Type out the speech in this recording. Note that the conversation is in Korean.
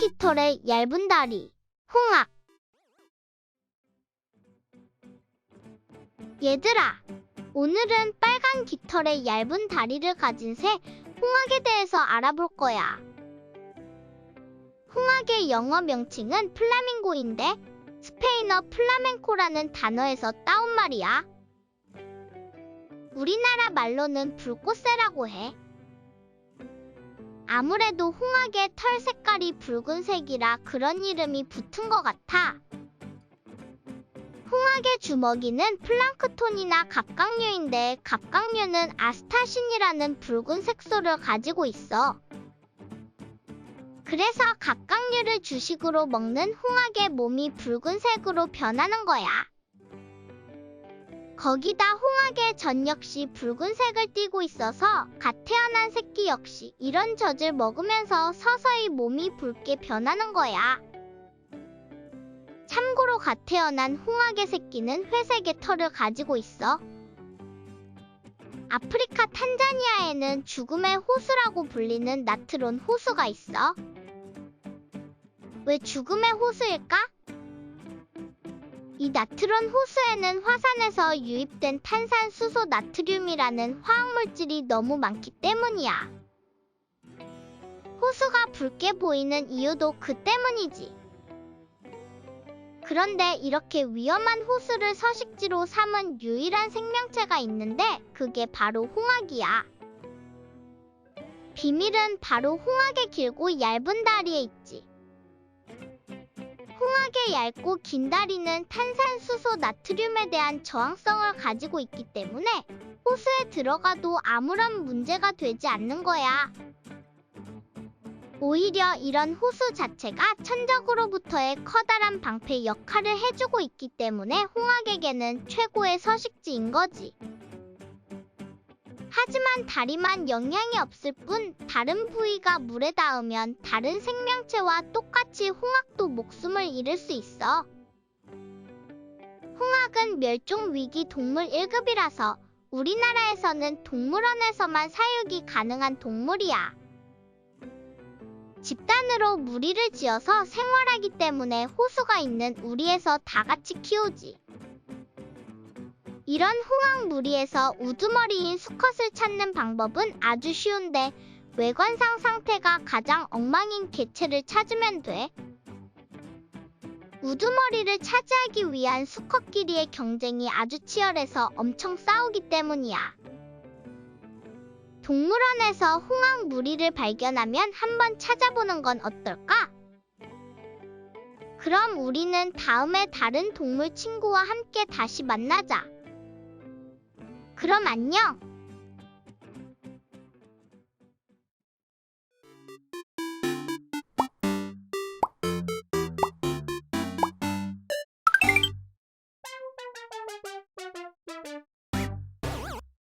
깃털의 얇은 다리, 홍학. 얘들아, 오늘은 빨간 깃털의 얇은 다리를 가진 새, 홍학에 대해서 알아볼 거야. 홍학의 영어 명칭은 플라밍고인데, 스페인어 플라멘코라는 단어에서 따온 말이야. 우리나라 말로는 불꽃새라고 해. 아무래도 홍학의 털 색깔이 붉은색이라 그런 이름이 붙은 것 같아. 홍학의 주먹이는 플랑크톤이나 갑각류인데 갑각류는 아스타신이라는 붉은 색소를 가지고 있어. 그래서 갑각류를 주식으로 먹는 홍학의 몸이 붉은색으로 변하는 거야. 거기다 홍학의 전 역시 붉은색을 띠고 있어서 갓 태어난 새끼 역시 이런 젖을 먹으면서 서서히 몸이 붉게 변하는 거야. 참고로 갓 태어난 홍학의 새끼는 회색의 털을 가지고 있어. 아프리카 탄자니아에는 죽음의 호수라고 불리는 나트론 호수가 있어. 왜 죽음의 호수일까? 이 나트론 호수에는 화산에서 유입된 탄산수소 나트륨이라는 화학물질이 너무 많기 때문이야. 호수가 붉게 보이는 이유도 그 때문이지. 그런데 이렇게 위험한 호수를 서식지로 삼은 유일한 생명체가 있는데 그게 바로 홍학이야. 비밀은 바로 홍학의 길고 얇은 다리에 있지. 얇고 긴 다리는 탄산수소 나트륨에 대한 저항성을 가지고 있기 때문에 호수에 들어가도 아무런 문제가 되지 않는 거야. 오히려 이런 호수 자체가 천적으로부터의 커다란 방패 역할을 해주고 있기 때문에 홍학에게는 최고의 서식지인 거지. 하지만 다리만 영향이 없을 뿐 다른 부위가 물에 닿으면 다른 생명체와 똑같이 홍학도 목숨을 잃을 수 있어. 홍학은 멸종 위기 동물 1급이라서 우리나라에서는 동물원에서만 사육이 가능한 동물이야. 집단으로 무리를 지어서 생활하기 때문에 호수가 있는 우리에서 다 같이 키우지. 이런 홍학 무리에서 우두머리인 수컷을 찾는 방법은 아주 쉬운데 외관상 상태가 가장 엉망인 개체를 찾으면 돼. 우두머리를 차지하기 위한 수컷끼리의 경쟁이 아주 치열해서 엄청 싸우기 때문이야. 동물원에서 홍학 무리를 발견하면 한번 찾아보는 건 어떨까? 그럼 우리는 다음에 다른 동물 친구와 함께 다시 만나자. 그럼 안녕!